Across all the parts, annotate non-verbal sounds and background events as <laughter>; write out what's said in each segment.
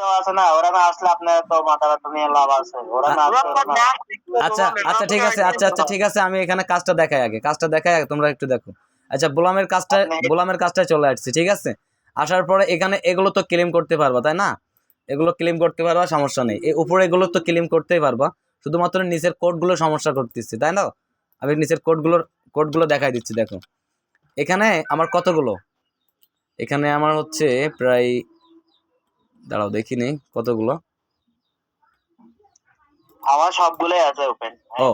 দেওয়া আছে না ওরা না আসলে আপনার তো মাথা ব্যথা নিয়ে লাভ আছে। ওরা না আসলে ওরা আচ্ছা আচ্ছা ঠিক আছে আচ্ছা আচ্ছা ঠিক আছে আমি এখানে কাজটা দেখাই আগে। কাজটা দেখাই আগে তোমরা একটু দেখো। আচ্ছা গোলামের কাজটা গোলামের কাজটা চলে আসছে ঠিক আছে? আসার পরে এখানে এগুলো তো ক্লেম করতে পারবা তাই না? এগুলো ক্লেম করতে পারবা সমস্যা নেই। এই উপরে এগুলো তো ক্লেম করতেই পারবা। শুধুমাত্র নিচের কোডগুলো সমস্যা করতেছি তাই না? আমি নিচের কোডগুলোর কোডগুলো দেখাই দিচ্ছি দেখো। এখানে আমার কতগুলো? এখানে আমার হচ্ছে প্রায় দাঁড়াও দেখিনি কতগুলো? আমার সবগুলোই আছে ওপেন ও।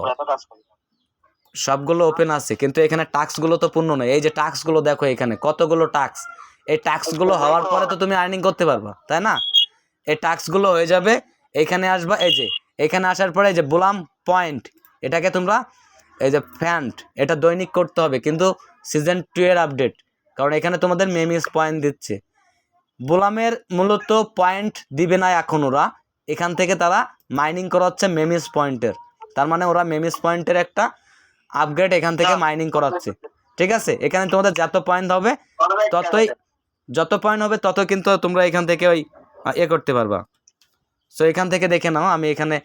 সবগুলো ওপেন আছে কিন্তু এখানে টাস্কগুলো তো পূর্ণ নয়। এই যে টাস্কগুলো দেখো এখানে কতগুলো টাস্ক? এই টাস্কগুলো হওয়ার পরে তো তুমি আর্নিং করতে পারবা তাই না? এই টাস্কগুলো হয়ে যাবে এখানে আসবা এই যে এখানে আসার পরে এই যে বোলাম পয়েন্ট এটাকে তোমরা এই যে ফ্যান্ট এটা দৈনিক করতে হবে কিন্তু সিজন টু এর আপডেট কারণ এখানে তোমাদের মেমিস পয়েন্ট দিচ্ছে। বোলামের মূলত পয়েন্ট দিবে না এখন ওরা। এখান থেকে তারা মাইনিং করা হচ্ছে মেমিস পয়েন্টের তার মানে ওরা মেমিস পয়েন্টের একটা আপগ্রেড এখান থেকে মাইনিং করাচ্ছে। ঠিক আছে? এখানে তোমাদের যত পয়েন্ট হবে ততই যত পয়েন্ট হবে তত কিন্তু তোমরা এখান থেকে ওই এ করতে পারবা। সো এখান থেকে দেখে নাও আমি এখানে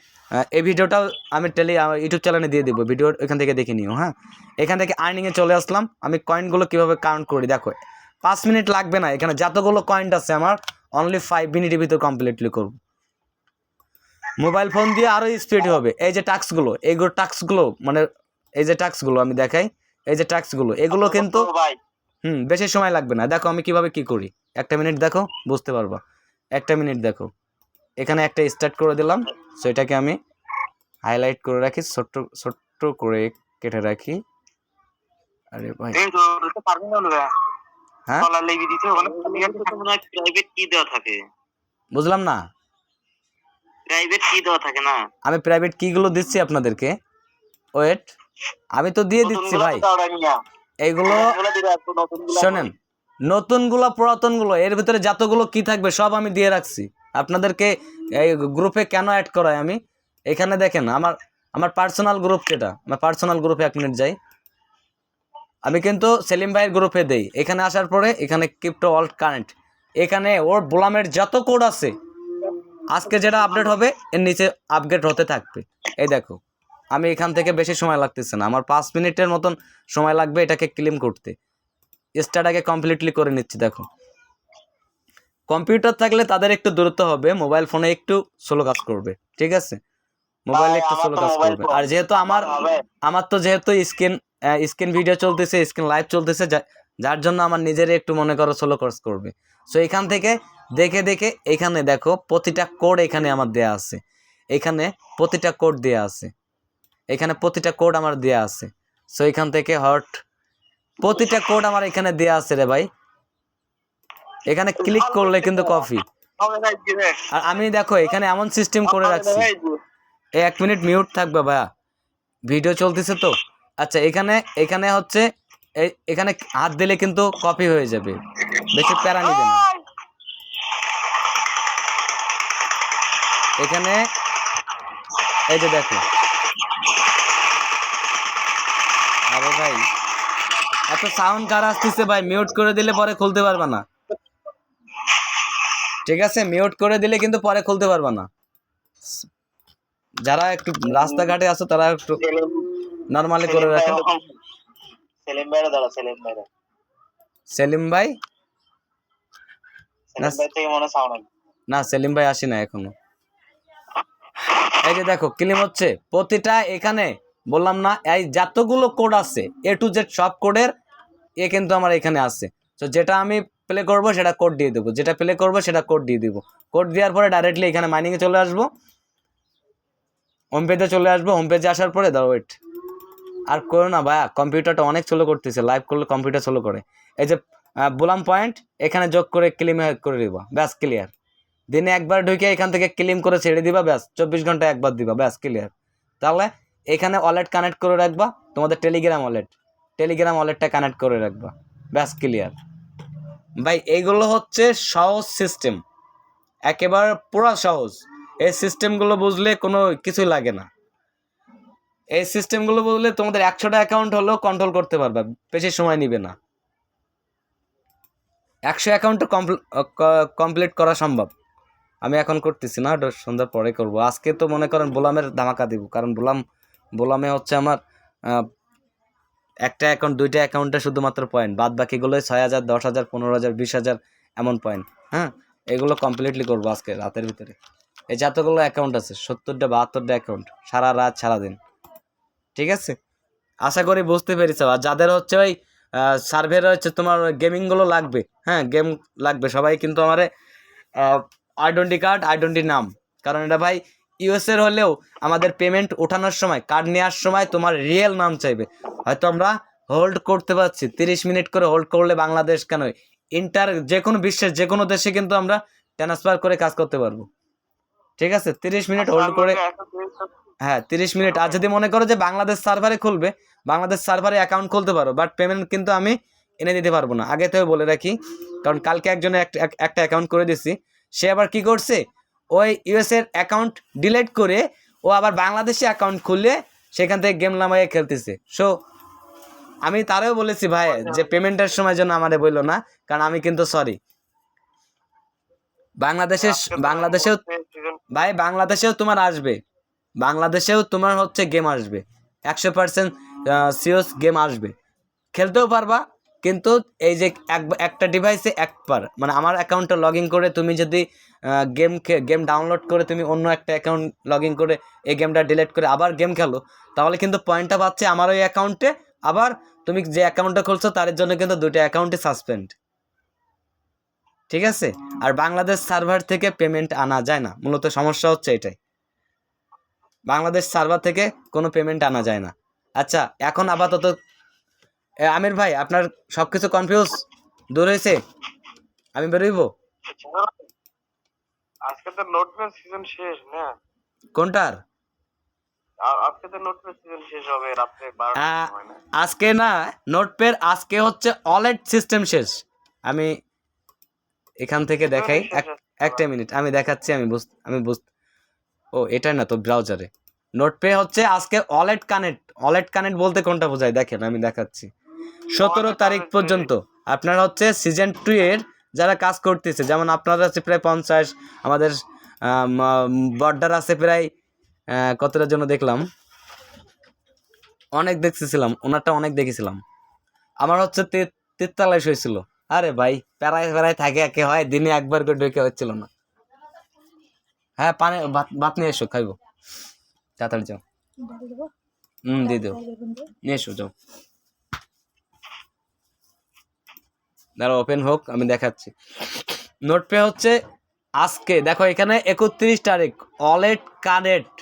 এই ভিডিওটাও আমি টেলি ইউটিউব চ্যানেলে দিয়ে দেবো। ভিডিও এখান থেকে দেখে নিও হ্যাঁ? এখান থেকে আর্নিংয়ে চলে আসলাম। আমি কয়েনগুলো কীভাবে কাউন্ট করি? দেখো পাঁচ মিনিট লাগবে না। এখানে যতগুলো কয়েন আছে আমার অনলি ফাইভ মিনিটের ভিতর কমপ্লিটলি করব। মোবাইল ফোন দিয়ে আরও স্পিড হবে। এই যে টাস্কগুলো এইগুলো টাস্কগুলো মানে এই যে টাস্কগুলো আমি দেখাই এই যে টাস্কগুলো এগুলো কিন্তু হুম বেশি সময় লাগবে না। দেখো আমি কীভাবে কি করি। একটা মিনিট দেখো বুঝতে পারবা। একটা মিনিট দেখো। এখানে একটা স্টার্ট করে দিলাম। সো এটাকে আমি হাইলাইট করে রাখি ছোট্ট ছোট্ট করে কেটে রাখি। আরে ভাই। হ্যাঁ? কলার লেগে দিতে ওখানে মনে হয় প্রাইভেট কি দেওয়া থাকে? বুঝলাম না। প্রাইভেট কি দেওয়া থাকে না? আমি প্রাইভেট কিগুলো দিচ্ছি আপনাদেরকে? ওয়েট আমি তো দিয়ে দিচ্ছি ভাই। এইগুলো শোনেন নতুনগুলো পুরাতনগুলো এর ভিতরে যতগুলো কি থাকবে সব আমি দিয়ে রাখছি। আপনাদেরকে এই গ্রুপে কেন অ্যাড করাই আমি? এখানে দেখেন আমার আমার পার্সোনাল গ্রুপ যেটা আমার পার্সোনাল গ্রুপে এক মিনিট যাই। আমি কিন্তু সেলিম ভাইয়ের গ্রুপে দেই। এখানে আসার পরে এখানে ক্রিপ্টো অল্ট কারেন্ট এখানে ওর বোলামের যত কোড আছে আজকে যেটা আপডেট হবে এর নিচে আপডেট হতে থাকবে। এই দেখো আমি এখান থেকে বেশি সময় লাগতেছে না। আমার পাঁচ মিনিটের মতন সময় লাগবে এটাকে ক্লিম করতে। স্টার্টাকে কমপ্লিটলি করে নিচ্ছি দেখো। কম্পিউটার থাকলে তাদের একটু দূরত্ব হবে মোবাইল ফোনে একটু স্লো কাজ করবে ঠিক আছে? মোবাইলে একটু স্লো কাজ করবে। আর যেহেতু আমার আমার তো যেহেতু স্ক্রিন স্ক্রিন ভিডিও চলতেছে স্ক্রিন লাইভ চলতেছে যার জন্য আমার নিজেরই একটু মনে করো সোলো কোর্স করবে। সো এখান থেকে দেখে দেখে এখানে দেখো প্রতিটা কোড এখানে আমার দেয়া আছে। এখানে প্রতিটা কোড দেয়া আছে। এখানে প্রতিটা কোড আমার দেয়া আছে। সো এখান থেকে হট প্রতিটা কোড আমার এখানে দেয়া আছে রে ভাই। এখানে ক্লিক করলে কিন্তু যে আর আমি দেখো এখানে এমন সিস্টেম করে রাখছি। এক মিনিট মিউট থাকবে ভাইয়া। ভিডিও চলতেছে তো? আচ্ছা এখানে এখানে হচ্ছে এখানে হাত দিলে কিন্তু কপি হয়ে যাবে। বেশি প্যারা নিবে না। এখানে এই যে দেখো। আরে ভাই এত সাউন্ড কার আসতেছে ভাই মিউট করে দিলে পরে খুলতে পারবা না। ঠিক আছে মিউট করে দিলে কিন্তু পরে খুলতে পারবা না। যারা একটু রাস্তাঘাটে আছো তারা একটু নর্মালি করে রাখো সেলিম ভাইরা দাঁড়া সেলিম ভাইরা। সেলিম ভাই? সেলিম ভাই মনে সাউন্ড না সেলিম ভাই আসি না এখনও। এই যে দেখো ক্লিম হচ্ছে প্রতিটা এখানে বললাম না এই যতগুলো কোড আছে এ টু জেড সব কোডের এ কিন্তু আমার এখানে আছে। তো যেটা আমি প্লে করব সেটা কোড দিয়ে দেবো। যেটা প্লে করব সেটা কোড দিয়ে দিব। কোড দেওয়ার পরে ডাইরেক্টলি এখানে মাইনিংয়ে চলে আসব। হোম পেজে চলে আসব। হোম পেজে আসার পরে দাও ওয়েট আর করো না ভাইয়া, কম্পিউটারটা অনেক স্লো করতেছে লাইভ করলে কম্পিউটার স্লো করে। এই যে বোলাম পয়েন্ট এখানে যোগ করে ক্লিম করে দিবা, ব্যাস ক্লিয়ার দিনে একবার ঢুকে এখান থেকে ক্লিম করে ছেড়ে দিবা, ব্যাস, চব্বিশ ঘণ্টা একবার দিবা, ব্যাস ক্লিয়ার তাহলে এখানে ওয়ালেট কানেক্ট করে রাখবা, তোমাদের টেলিগ্রাম ওয়ালেট টেলিগ্রাম ওয়ালেটটা কানেক্ট করে রাখবা, ব্যাস ক্লিয়ার ভাই, এইগুলো হচ্ছে সহজ সিস্টেম একেবারে পুরা সহজ। এই সিস্টেমগুলো বুঝলে কোনো কিছুই লাগে না। এই সিস্টেমগুলো বললে তোমাদের একশোটা অ্যাকাউন্ট হলেও কন্ট্রোল করতে পারবে, বেশি সময় নিবে না। একশো অ্যাকাউন্টও কমপ্লিট করা সম্ভব। আমি এখন করতেছি না, ওটা সন্ধ্যার পরে করব। আজকে তো মনে করেন বোলামের ধামাকা দিব, কারণ বোলাম, বোলামে হচ্ছে আমার একটা অ্যাকাউন্ট দুইটা অ্যাকাউন্টে শুধুমাত্র পয়েন্ট বাদ বাকিগুলো ছয় হাজার, দশ হাজার, পনেরো হাজার, বিশ হাজার এমন পয়েন্ট হ্যাঁ? এগুলো কমপ্লিটলি করব আজকে রাতের ভিতরে। এই যতগুলো অ্যাকাউন্ট আছে, সত্তরটা, বাহাত্তরটা অ্যাকাউন্ট সারা রাত সারা দিন ঠিক আছে? আশা করি বুঝতে পেরেছ। আর যাদের হচ্ছে ওই সার্ভের হচ্ছে তোমার গেমিংগুলো লাগবে হ্যাঁ গেম লাগবে সবাই কিন্তু আমার আইডেন্টি কার্ড আইডেন্টি নাম। কারণ এটা ভাই ইউএসএর হলেও আমাদের পেমেন্ট ওঠানোর সময় কার্ড নেওয়ার সময় তোমার রিয়েল নাম চাইবে। হয়তো আমরা হোল্ড করতে পারছি তিরিশ মিনিট করে হোল্ড করলে বাংলাদেশ কেন? ইন্টার যে কোনো বিশ্বের যে কোনো দেশে কিন্তু আমরা ট্রান্সফার করে কাজ করতে পারব। ঠিক আছে? তিরিশ মিনিট হোল্ড করে হ্যাঁ তিরিশ মিনিট। আর যদি মনে করো যে বাংলাদেশ সার্ভারে খুলবে বাংলাদেশ সার্ভারে অ্যাকাউন্ট খুলতে পারো বাট পেমেন্ট কিন্তু আমি এনে দিতে পারব না। আগে থেকে বলে রাখি কারণ কালকে একজনে এক- এক- একটা অ্যাকাউন্ট করে দিছি সে আবার কি করছে? ওই ইউএস এর অ্যাকাউন্ট ডিলিট করে ও আবার বাংলাদেশে অ্যাকাউন্ট খুললে সেখান থেকে গেম নামাইয়ে খেলতেছে। সো আমি তারও বলেছি ভাই যে পেমেন্টের সময় জন্য আমারে বলল না কারণ আমি কিন্তু সরি বাংলাদেশের বাংলাদেশেও ভাই বাংলাদেশেও তোমার আসবে। বাংলাদেশেও তোমার হচ্ছে গেম আসবে। একশো পার্সেন্ট সিওস গেম আসবে। খেলতেও পারবা, কিন্তু এই যে এক, একটা ডিভাইসে একবার মানে আমার অ্যাকাউন্টে লগ ইন করে তুমি যদি গেম গেম ডাউনলোড করে তুমি অন্য একটা অ্যাকাউন্ট লগ ইন করে এই গেমটা ডিলিট করে আবার গেম খেলো, তাহলে কিন্তু পয়েন্টটা পাচ্ছে আমার ওই অ্যাকাউন্টে আবার তুমি যে অ্যাকাউন্টটা খুলছো তার জন্য কিন্তু দুটো অ্যাকাউন্টে সাসপেন্ড ঠিক আছে? আর বাংলাদেশ সার্ভার থেকে পেমেন্ট আনা যায় না। মূলত সমস্যা হচ্ছে এটাই। বাংলাদেশ সার্ভার থেকে কোনো পেমেন্ট আনা যায় না। আচ্ছা এখন আপাতত আমির ভাই আপনার সব কিছু কনফিউজ দূর হয়েছে? আমি বেরোইব? আজকে তো নোটপ্যাড সিজন শেষ না? কোনটার? আজকে তো নোটপ্যাড সিজন শেষ হবে সময় না? আজকে না নোটপের আজকে হচ্ছে অলেট সিস্টেম শেষ। আমি এখান থেকে দেখাই একটা মিনিট আমি দেখাচ্ছি আমি বুঝ আমি বুঝ ও এটাই না তো ব্রাউজারে নোটপে হচ্ছে আজকে অলেট কানেক্ট অলেট কানেক্ট বলতে কোনটা বোঝায়? দেখেন আমি দেখাচ্ছি। সতেরো তারিখ পর্যন্ত। আপনার হচ্ছে সিজন টু এর যারা কাজ করতেছে যেমন আপনারা আছে প্রায় পঞ্চাশ আমাদের বর্ডার আছে প্রায় আহ, কতটার জন্য দেখলাম? অনেক দেখতেছিলাম ওনারটা অনেক দেখেছিলাম। আমার হচ্ছে তেতাল্লিশ হয়েছিল। আরে ভাই প্যারায় প্যারায় থাকে একে হয় দিনে একবার করে ঢুকে হচ্ছিল না। হ্যাঁ পানি ভাত ভাত নিয়ে এসো খাইবো। তাড়াতাড়ি যাও। হুম দিয়ে দেও। নিয়ে এসো যাও। দাঁড়া ওপেন হোক আমি দেখাচ্ছি। নোট পে হচ্ছে আজকে দেখো এখানে একত্রিশ তারিখ অলেট কানেক্ট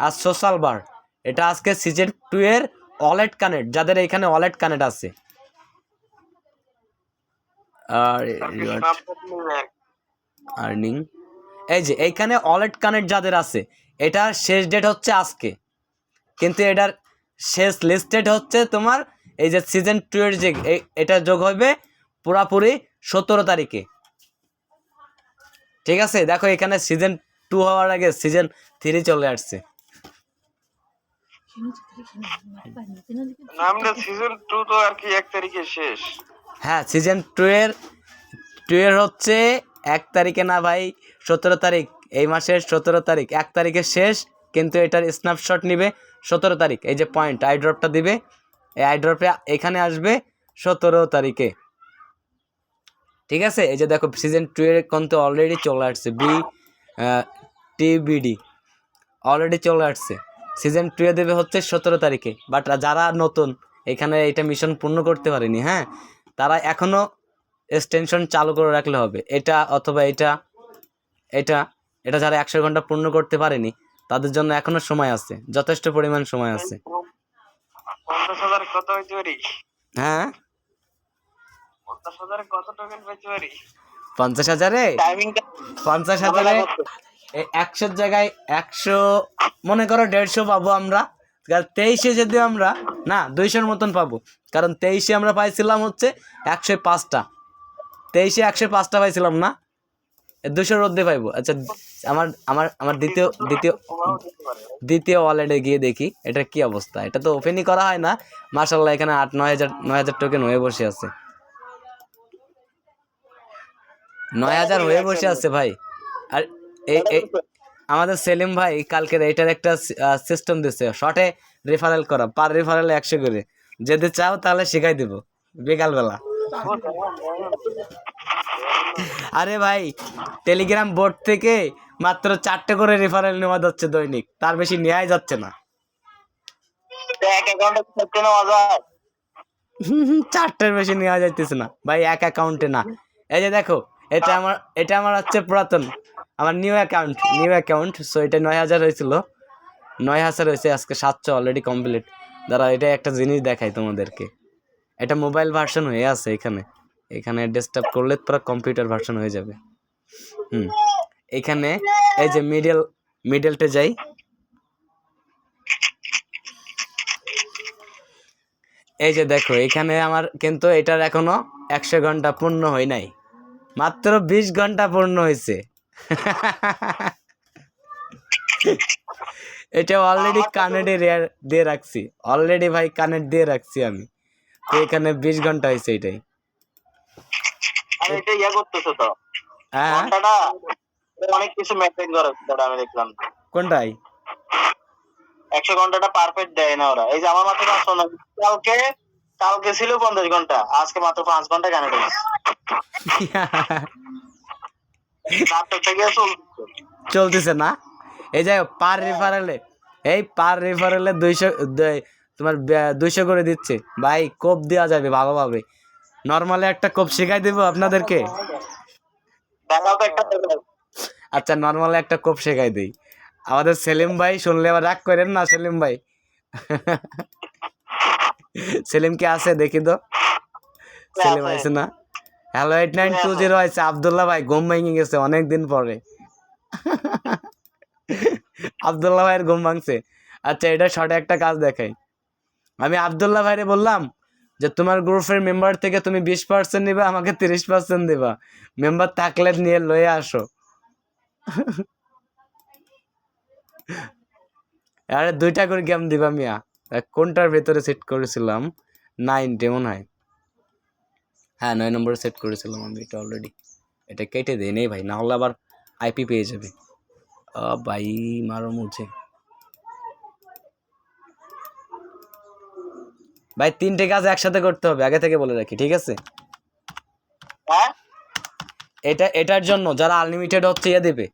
আর সোশ্যাল বার এটা আজকে সিজন টু এর অলেট কানেক্ট যাদের এখানে অলেট কানেক্ট আছে। আর আর্নিং এই যে এইখানে অলেট কানেক্ট যাদের আছে এটার শেষ ডেট হচ্ছে আজকে। কিন্তু এটার শেষ লিস্টেড হচ্ছে তোমার এই যে সিজন টু এর যে এটা যোগ হবে পুরাপুরি সতেরো তারিখে। ঠিক আছে? দেখো এখানে সিজন টু হওয়ার আগে সিজন থ্রি চলে আসছে। সিজন টু তো আর কি এক তারিখে শেষ। হ্যাঁ সিজন টু এর টু এর হচ্ছে এক তারিখে না ভাই, সতেরো তারিখ। এই মাসের সতেরো তারিখ। এক তারিখে শেষ, কিন্তু এটার স্ন্যাপশট নিবে সতেরো তারিখ। এই যে পয়েন্ট আই ড্রপটা দিবে। এই আই ড্রপে এখানে আসবে সতেরো তারিখে। ঠিক আছে? এই যে দেখো সিজন টু এর কিন্তু অলরেডি চলে আসছে। বি টিবিডি অলরেডি চলে আসছে। সিজন টু এ দেবে হচ্ছে সতেরো তারিখে। বাট যারা নতুন, এখানে এটা মিশন পূর্ণ করতে পারেনি হ্যাঁ? তারা এখনও এক্সটেনশন চালু করে রাখলে হবে। এটা অথবা এটা এটা এটা যারা একশো ঘণ্টা পূর্ণ করতে পারেনি তাদের জন্য এখনও সময় আছে যথেষ্ট পরিমাণ সময় আছে। হ্যাঁ? পঞ্চাশ হাজার পঞ্চাশ হাজারে? একশোর জায়গায় একশো মনে করো দেড়শো পাবো আমরা। কারণ তেইশে যদি আমরা না দুইশোর মতন পাবো। কারণ তেইশে আমরা পাইছিলাম হচ্ছে একশো পাঁচটা। তেইশে একশো পাঁচটা পাইছিলাম না? দুশো রোদ্দে পাইবো। আচ্ছা আমার আমার আমার দ্বিতীয় দ্বিতীয় দ্বিতীয় ওয়ালেটে গিয়ে দেখি এটা কি অবস্থা? এটা তো ওপেনই করা হয় না। মার্শাল্লাহ এখানে আট, নয় হাজার নয় হাজার টোকেন হয়ে বসে আছে। নয় হাজার হয়ে বসে আছে ভাই। আর এই আমাদের সেলিম ভাই কালকের এটার একটা সিস্টেম দিচ্ছে শর্টে রেফারেল করা পার রেফারেল একশো করে। যদি চাও তাহলে শিখাই দিব, বিকালবেলা। আরে ভাই টেলিগ্রাম বোর্ড থেকে মাত্র চারটে করে রেফারেল নেওয়া যাচ্ছে দৈনিক। তার বেশি নেওয়াই যাচ্ছে না। চারটের বেশি নেওয়া যাইতেছে না। ভাই এক অ্যাকাউন্টে না। এই যে দেখো এটা আমার এটা আমার হচ্ছে পুরাতন আমার new account new account so এটা নয় হাজার হয়েছিল। নয় হাজার হয়েছে আজকে সাতশো অলরেডি কমপ্লিট দাঁড়া এটা একটা জিনিস দেখাই তোমাদেরকে। এটা মোবাইল ভার্সন হয়ে আছে এখানে। এখানে ডেস্কটপ করলে পুরো কম্পিউটার ভার্সন হয়ে যাবে। হুম। এখানে এই যে মিডল মিডলটে যাই। এই যে দেখো, এখানে আমার কিন্তু এটার এখনও একশো ঘণ্টা পূর্ণ হয় নাই। মাত্র বিশ ঘণ্টা পূর্ণ হয়েছে। এটা অলরেডি কানেক্টে দিয়ে রাখছি। অলরেডি ভাই কানেক্ট দিয়ে রাখছি আমি। এখানে বিশ ঘণ্টা হয়েছে এটাই। ইয়া হ্যাঁ। ঘন্টাটা অনেক কিছু মেনটেন করে সেটা আমি দেখলাম। কোনটাই? একশো ঘন্টাটা পারফেক্ট দেয় না ওরা। এই যে আমার মাত্র পাঁচশো না কালকে কালকে ছিল পঞ্চাশ ঘণ্টা আজকে মাত্র পাঁচ ঘণ্টা চলতেছে। না? এই যাই পার রেফারেলে এই পার রেফারেলে দুইশো তোমার দুইশো করে দিচ্ছে। ভাই কোপ দেওয়া যাবে ভালোভাবে। নর্মালি একটা কোপ শেখাই দেবো আপনাদেরকে। আচ্ছা নর্মালি একটা কোপ শেখাই দিই। আমাদের সেলিম ভাই শুনলে আবার রাগ করেন না সেলিম ভাই? সেলিম কি আছে? দেখি তো। সেলিম আছে। আছে না hello eight nine two zero আছে আবদুল্লাহ ভাই ঘুম ভেঙে গেছে অনেক দিন পরে। আবদুল্লাহ ভাইয়ের ঘুম ভাঙছে। আচ্ছা এটা শর্টে একটা কাজ দেখাই। আমি আবদুল্লাহ ভাইরে বললাম যে, তোমার গ্রুপের মেম্বার থেকে তুমি বিশ পার্সেন্ট নিবা, আমাকে তিরিশ পার্সেন্ট দিবা। মেম্বার থাকলে নিয়ে লয়ে আসো। <laughs> আরে, দুইটা করে গেম দিবা মিয়া। কোনটার ভেতরে সেট করেছিলাম? নাইনটে মনে হয়। হ্যাঁ নয় নম্বরে সেট করেছিলাম আমি এটা অলরেডি এটা কেটে দেয় নেই ভাই না হলে আবার আইপি পেয়ে যাবে। ভাই, মারো মুছে। ভাই তিনটে কাজ একসাথে করতে হবে আগে থেকে বলে রাখি ঠিক আছে? হ্যাঁ? এটা এটার জন্য যারা আনলিমিটেড হচ্ছে ইয়ে দেবে।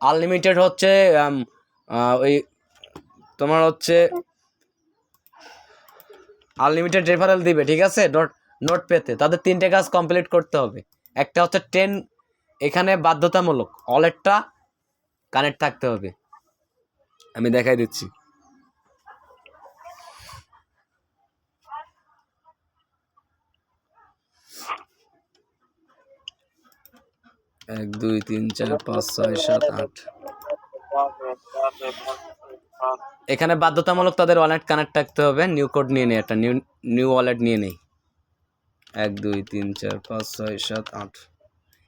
আনলিমিটেড হচ্ছে ওই তোমার হচ্ছে আনলিমিটেড রেফারেল দিবে ঠিক আছে? নোট নোট পেতে। তাদের তিনটে কাজ কমপ্লিট করতে হবে। একটা হচ্ছে টেন এখানে বাধ্যতামূলক। ওয়ালেটটা কানেক্ট থাকতে হবে। আমি দেখাই দিচ্ছি। এক, দুই, তিন, চার, পাঁচ, ছয়, সাত, আট। এখানে বাধ্যতামূলক তাদের ওয়ালেট কানেক্ট থাকতে হবে। নিউ কোড নিয়ে নেই, একটা নিউ নিউ ওয়ালেট নিয়ে নেই। এক, দুই, তিন, চার, পাঁচ, ছয়, সাত, আট।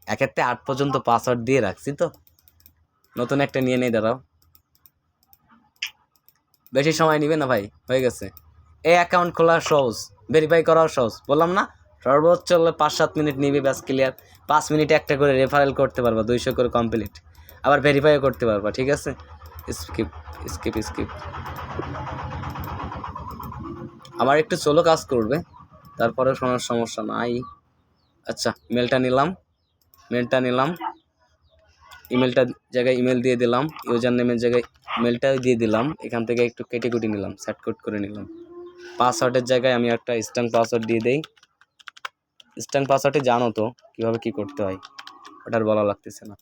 একেতে আট পর্যন্ত পাসওয়ার্ড দিয়ে রাখছি তো। নতুন একটা নিয়ে নেই, দাঁড়াও। বেশি সময় নিবে না ভাই, হয়ে গেছে। এই অ্যাকাউন্ট খোলা সহজ ভেরিফাই করাও সহজ, বললাম না? সর্বোচ্চ হলে পাঁচ সাত মিনিট নিবি ব্যাস ক্লিয়ার পাঁচ মিনিটে একটা করে রেফারেল করতে পারবা, দুইশো করে কমপ্লিট আবার ভেরিফাইও করতে পারবা, ঠিক আছে? স্কিপ স্কিপ স্কিপ আমার একটু চলো কাজ করবে তারপরে শোনার সমস্যা নাই। আচ্ছা মেলটা নিলাম মেলটা নিলাম। ইমেলটা জায়গায় ইমেল দিয়ে দিলাম ইউজার নেমের জায়গায় মেলটা দিয়ে দিলাম, এখান থেকে একটু কেটে কুটি নিলাম সেট কোড করে নিলাম। পাসওয়ার্ডের জায়গায় আমি একটা স্ট্যান্ড পাসওয়ার্ড দিয়ে দেই। স্ট্যান্ড পাসওয়ার্ডে জানো তো কীভাবে কী করতে হয় ওটার বলা লাগতেছে না।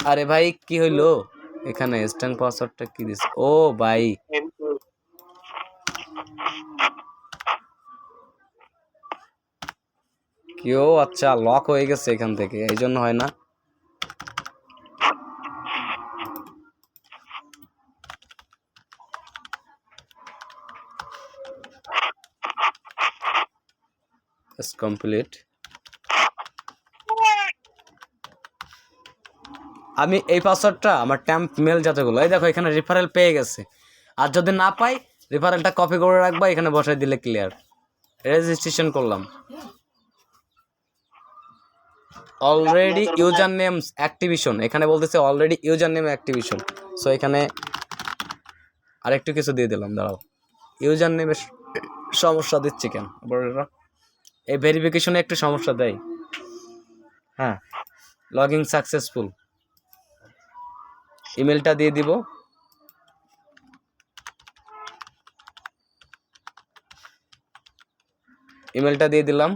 আরে ভাই, কি হইল? এখানে স্ট্যান্ড পাসওয়ার্ডটা কি দিস ও ভাই। কেউ আচ্ছা লক হয়ে গেছে এখান থেকে এই জন্য হয় না? কমপ্লিট আমি এই পাসওয়ার্ডটা আমার ট্যাম্প মেল যতগুলো এই দেখো এখানে রেফারেল পেয়ে গেছে। আর যদি না পাই রেফারেলটা কপি করে রাখবা, এখানে বসাই দিলে ক্লিয়ার রেজিস্ট্রেশন করলাম। অলরেডি ইউজার নেমস অ্যাক্টিভিশন এখানে বলতেছে already user name activation so এখানে আরেকটু কিছু দিয়ে দিলাম, দাঁড়াও। ইউজার নেমের সমস্যা দিচ্ছে কেন? এরা? এই ভেরিফিকেশনে একটু সমস্যা দেয়। হ্যাঁ লগ ইন সাকসেসফুল ইমেলটা দিয়ে দিব। ইমেলটা দিয়ে দিলাম।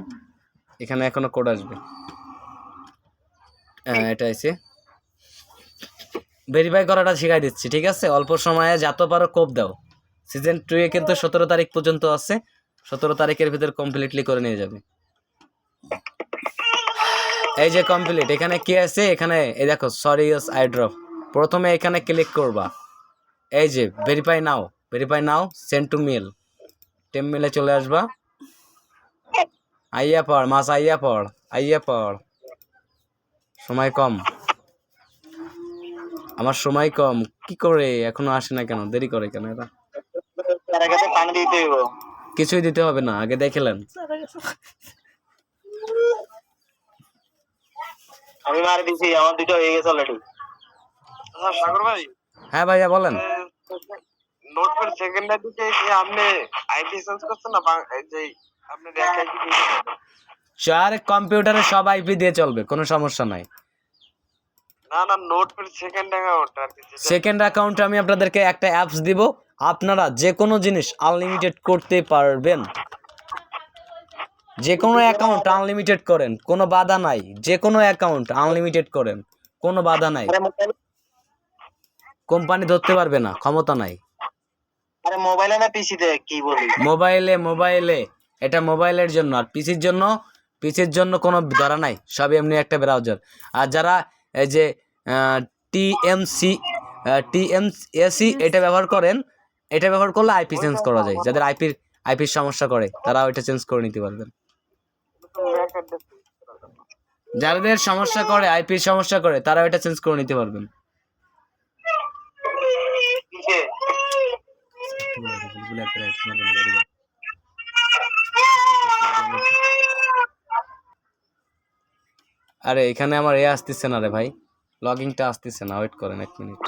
এখানে এখনও কোড আসবে। হ্যাঁ এটা আছে ভেরিফাই করাটা শিখাই দিচ্ছি, ঠিক আছে? অল্প সময়ে যত পারো কোপ দাও। সিজন টু এ কিন্তু সতেরো তারিখ পর্যন্ত আছে। সতেরো তারিখের ভিতর কমপ্লিটলি করে নিয়ে যাবে। এই যে কমপ্লিট এখানে কি আছে? এখানে, এই দেখো সরি ইউস আই ড্রপ প্রথমে এখানে ক্লিক করবা। এই যে verify now verify now send to mail টেম মেলে চলে আসবা। আইয়া পড়, মাস আইয়া পড় আইয়া পড়। সময় কম। আমার সময় কম। কি করে? এখনও আসে না কেন? দেরি করে কেন এরা কিছুই দিতে হবে না আগে দেখেলেন। আমি মারি দিছি আমার দুটো হয়ে গেছে অলরেডি আচ্ছা সাগর ভাই। হ্যাঁ ভাইয়া বলেন। নোটপ্যাড সেকেন্ডের দিকে কি আপনি আইপি চেঞ্জ করছেন না এই যে আপনি এক আইপি চার কম্পিউটারে সব আইপি দিয়ে চলবে কোনো সমস্যা নাই। না না নোটপ্যাড সেকেন্ড অ্যাকাউন্ট আর কি সেকেন্ড অ্যাকাউন্টে আমি আপনাদেরকে একটা অ্যাপস দিব আপনারা যে কোনো জিনিস আনলিমিটেড করতে পারবেন। যে কোনো অ্যাকাউন্ট আনলিমিটেড করেন কোনো বাধা নাই। যে কোনো অ্যাকাউন্ট আনলিমিটেড করেন কোনো বাধা নাই। কোম্পানি ধরতে পারবে না ক্ষমতা নাই। আরে মোবাইলে না পিসিতে কি বলি? মোবাইলে মোবাইলে এটা মোবাইলের জন্য। আর পিসির জন্য পিসির জন্য কোনো ধরা নাই সব এমনি একটা ব্রাউজার আর যারা এই যে টিএমসি টিএমএসি এটা ব্যবহার করেন এটা ব্যবহার করলে আইপি চেঞ্জ করা যায়। যাদের আইপির আইপির সমস্যা করে তারা ওইটা চেঞ্জ করে নিতে পারবেন। যাদের সমস্যা করে আইপির সমস্যা করে তারা ওইটা চেঞ্জ করে নিতে পারবেন। আরে এখানে আমার এ আসতেছে না রে ভাই। লগিংটা আসতেছে না ওয়েট করেন এক মিনিট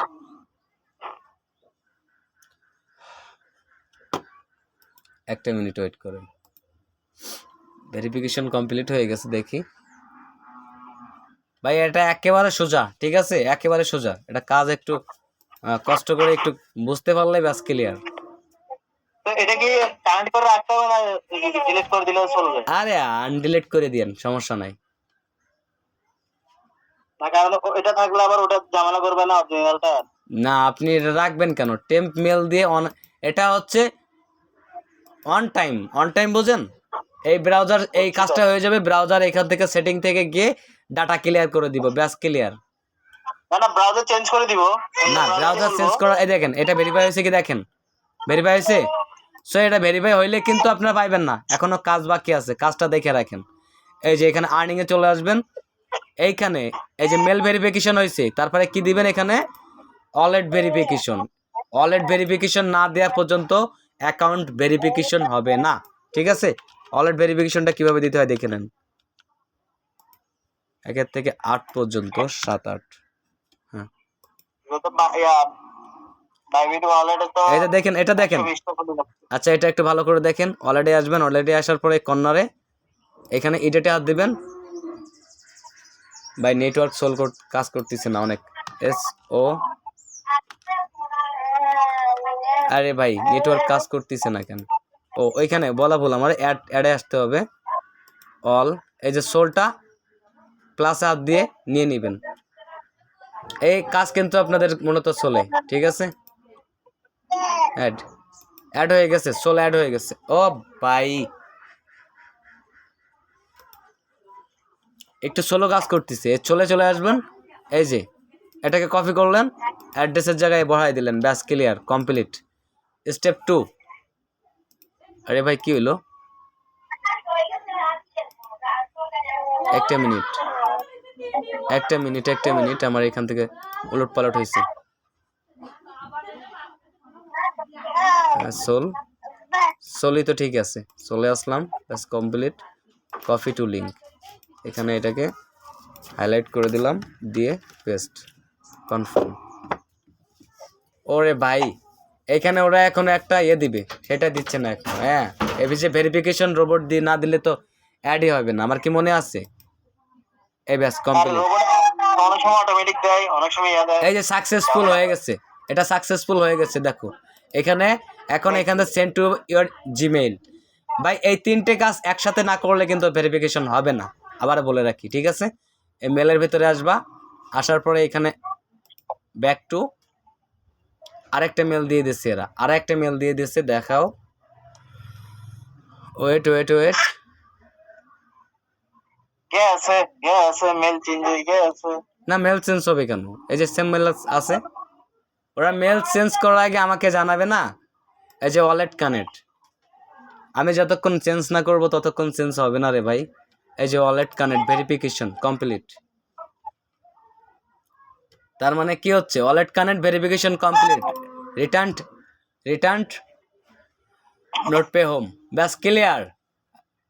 একটা মিনিট ওয়েট করেন। ভেরিফিকেশন কমপ্লিট হয়ে গেছে দেখি। ভাই এটা একেবারে সোজা ঠিক আছে? একেবারে সোজা। এটা কাজ একটু কষ্ট করে একটু বুঝতে পারলে ব্যাস ক্লিয়ার আরে আনডিলেট করে দিয়েন সমস্যা নাই। এটা থাকলে আবার ওটা ঝামেলা করবে না অরিজিনালটা না আপনি এটা রাখবেন কেন? টেম্প মেল দিয়ে অন এটা হচ্ছে অন টাইম অন টাইম বোঝেন? এই ব্রাউজার এই কাজটা হয়ে যাবে ব্রাউজার এখান থেকে সেটিং থেকে গিয়ে ডাটা ক্লিয়ার করে দিব ব্যাস ক্লিয়ার না না ব্রাউজার চেঞ্জ করে দিব। না ব্রাউজার চেঞ্জ করা এই দেখেন এটা ভেরিফাই হয়েছে কি দেখেন? ভেরিফাই হয়েছে? সো এটা ভেরিফাই হইলে কিন্তু আপনারা পাইবেন না। এখনও কাজ বাকি আছে কাজটা দেখে রাখেন। এই যে এখানে আর্নিং এ চলে আসবেন। এইখানে এই যে মেল ভেরিফিকেশন হয়েছে তারপরে কি দিবেন এখানে? ওয়ালেট ভেরিফিকেশন ওয়ালেট ভেরিফিকেশন না দেওয়া পর্যন্ত অ্যাকাউন্ট ভেরিফিকেশন হবে না। ঠিক আছে? ওয়ালেট ভেরিফিকেশনটা কীভাবে দিতে হয় দেখে নেন। একের থেকে আট পর্যন্ত সাত আট। তো এটা দেখেন এটা দেখেন। 120 টাকা দিলাম। আচ্ছা এটা একটু ভালো করে দেখেন। অলরেডি আসবেন অলরেডি আসার পরে কর্নারে এখানে এডিটে হাত দিবেন। বাই নেটওয়ার্ক সোল কাজ করতেছে না অনেক। এস ও আরে ভাই নেটওয়ার্ক কাজ করতেছে না কেন? ও, ওইখানে বলা ভুল, আমার অ্যাড অ্যাডে আসতে হবে। অল এই যে সোলটা প্লাস হাত দিয়ে নিয়ে নেবেন। এই কাজ কিন্তু আপনাদের মূলত চলে, ঠিক আছে? অ্যাড অ্যাড হয়ে গেছে সোল অ্যাড হয়ে গেছে। ও ভাই, একটু সোলো কাজ করতেছে। চলে চলে আসবেন। এই যে, এটাকে কপি করলেন অ্যাড্রেসের জায়গায় বহাই দিলেন, ব্যাস ক্লিয়ার কমপ্লিট স্টেপ টু। আরে ভাই, কি হলো? একটা মিনিট। একটা মিনিট একটা মিনিট, আমার এখান থেকে উলট পালট হয়েছে সোল। সোলই তো ঠিক আছে। চলে আসলাম, ব্যাস কমপ্লিট। Coffee two link. এখানে এটাকে হাইলাইট করে দিলাম, দিয়ে পেস্ট, কনফার্ম। ওরে ভাই এখানে ওরা এখন একটা ইয়ে দিবে সেটা দিচ্ছে না এখন হ্যাঁ? এভিসে ভেরিফিকেশন রোবট দিয়ে না দিলে তো অ্যাডই হবে না আমার কি মনে আছে? এই ব্যাস কমপ্লিট অনেক সময় অটোমেটিক দেয় অনেক সময় ইয়া দেয়। এই যে সাকসেসফুল হয়ে গেছে এটা সাকসেসফুল হয়ে গেছে দেখো। এখানে এখন এখানে সেন্ড টু ইয়োর জিমেইল ভাই এই তিনটে কাজ একসাথে না করলে কিন্তু ভেরিফিকেশন হবে না আবার বলে রাখি ঠিক আছে? এই মেলের ভিতরে আসবা আসার পরে এখানে ব্যাক টু আরেকটা মেল দিয়ে দিচ্ছে এরা। আর একটা মেল দিয়ে দিচ্ছে দেখাও। ওয়েট ওয়েট ওয়েট না মেল চেঞ্জ হবে কেন? এই যে সেম মেল আছে ওরা মেল চেঞ্জ করার আগে আমাকে জানাবে না? এই যে ওয়ালেট কানেক্ট আমি যতক্ষণ চেঞ্জ না করব ততক্ষণ চেঞ্জ হবে না রে ভাই। এই যে ওয়ালেট কানেক্ট ভেরিফিকেশন কমপ্লিট তার মানে কি হচ্ছে? Wallet connect verification complete return return note pay home ব্যাস ক্লিয়ার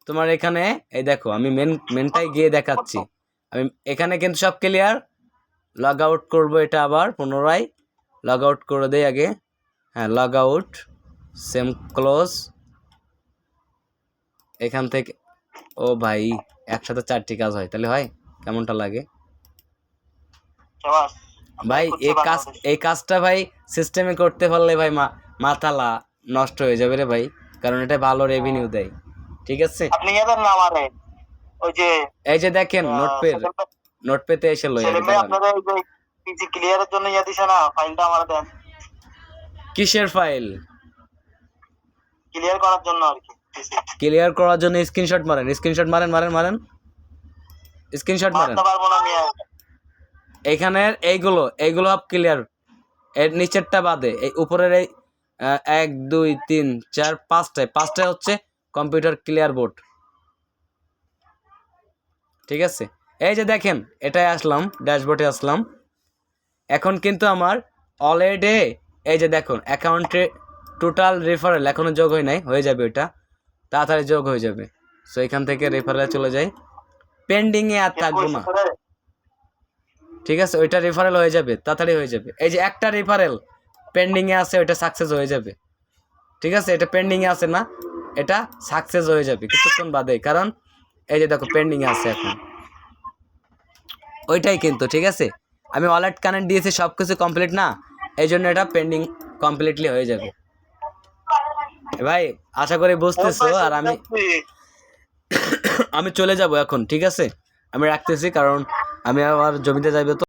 তোমার এখানে, এই দেখো, আমি মেন মেনটাই গিয়ে দেখাচ্ছি। আমি এখানে কিন্তু সব ক্লিয়ার লগ আউট করব এটা আবার পুনরায়। লগ আউট করে দেই আগে। হ্যাঁ লগ আউট সেম ক্লোজ এখান থেকে, ও ভাই, একসাথে চারটি কাজ হয়, তাহলে হয়? কেমনটা লাগে? ভাই এই কাজ এই কাজটা ভাই সিস্টেমে করতে পারলে ভাই মা মাথা নষ্ট হয়ে যাবে রে ভাই কারণ এটা ভালো রেভিনিউ দেয়। ঠিক আছে? আপনি ইয়াদের না আমারে? ওই যে এই যে দেখেন নোট পে নোট পেতে এসে লই আপনাদের ওই যে পিজি ক্লিয়ারের জন্য ইয়া দিছে না ফাইলটা আমার দেন। কিসের ফাইল ক্লিয়ার করার জন্য আর কি ক্লিয়ার করার জন্য স্ক্রিনশট মারেন স্ক্রিনশট মারেন মারেন মারেন। স্ক্রিনশট মারেন। পারব না মিয়া এইখানের এইগুলো এইগুলো সব ক্লিয়ার এর নিচেরটা বাদে, এই উপরের এই এক, দুই, তিন, চার, পাঁচটায়। পাঁচটায় হচ্ছে কম্পিউটার ক্লিয়ার বোর্ড ঠিক আছে? এই যে দেখেন এটাই আসলাম ড্যাশবোর্ডে আসলাম। এখন কিন্তু আমার অলরেডি এই যে দেখুন অ্যাকাউন্টে টোটাল রেফারেল এখনও যোগ হয় নাই, হয়ে যাবে ওটা তাড়াতাড়ি যোগ হয়ে যাবে। সো এখান থেকে রেফারেলে চলে যাই। পেন্ডিংয়ে আর থাকব না। ঠিক আছে? ওইটা রেফারেল হয়ে যাবে তাড়াতাড়ি হয়ে যাবে। এই যে একটা রেফারেল পেন্ডিংয়ে আছে ওইটা সাকসেস হয়ে যাবে। ঠিক আছে? এটা পেন্ডিংয়ে আছে না এটা সাকসেস হয়ে যাবে। কিছুক্ষণ বাদে কারণ এই যে দেখো পেন্ডিংয়ে আছে এখন। ওইটাই কিন্তু ঠিক আছে? আমি ওয়ালেট কানেক্ট দিয়েছি সব কিছু কমপ্লিট না এই জন্য এটা পেন্ডিং কমপ্লিটলি হয়ে যাবে। ভাই আশা করি বুঝতেছো আর আমি <coughs> আমি চলে যাব এখন ঠিক আছে? আমি রাখতেছি কারণ আমি আবার জমিতে যাইবে তো?